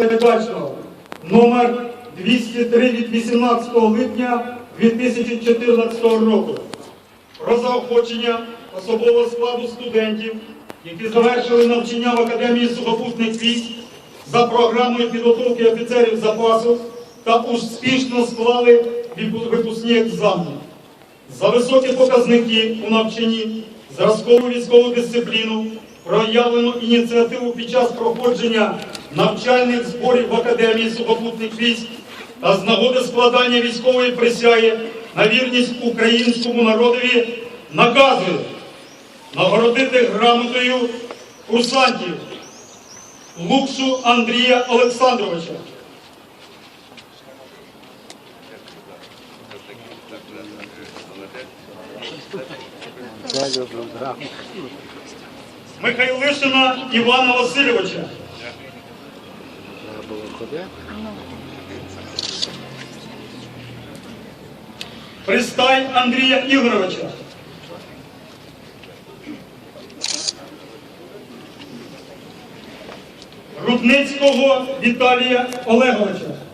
передбачено номер 203 від 18 липня 2014 року про заохочення особового складу студентів, які завершили навчання в Академії сухопутних військ за програмою підготовки офіцерів запасу та успішно склали випускні екзамени. За високі показники у навчанні, зразкову військову дисципліну, проявлену ініціативу під час проходження навчальних зборів в Академії сухопутних військ та з нагоди складання військової присяги на вірність українському народові наказую нагородити грамотою курсантів Лукшу Андрія Олександровича. Михайлишина Івана Васильовича. Пристай Андрія Ігоровича. Рудницького Віталія Олеговича.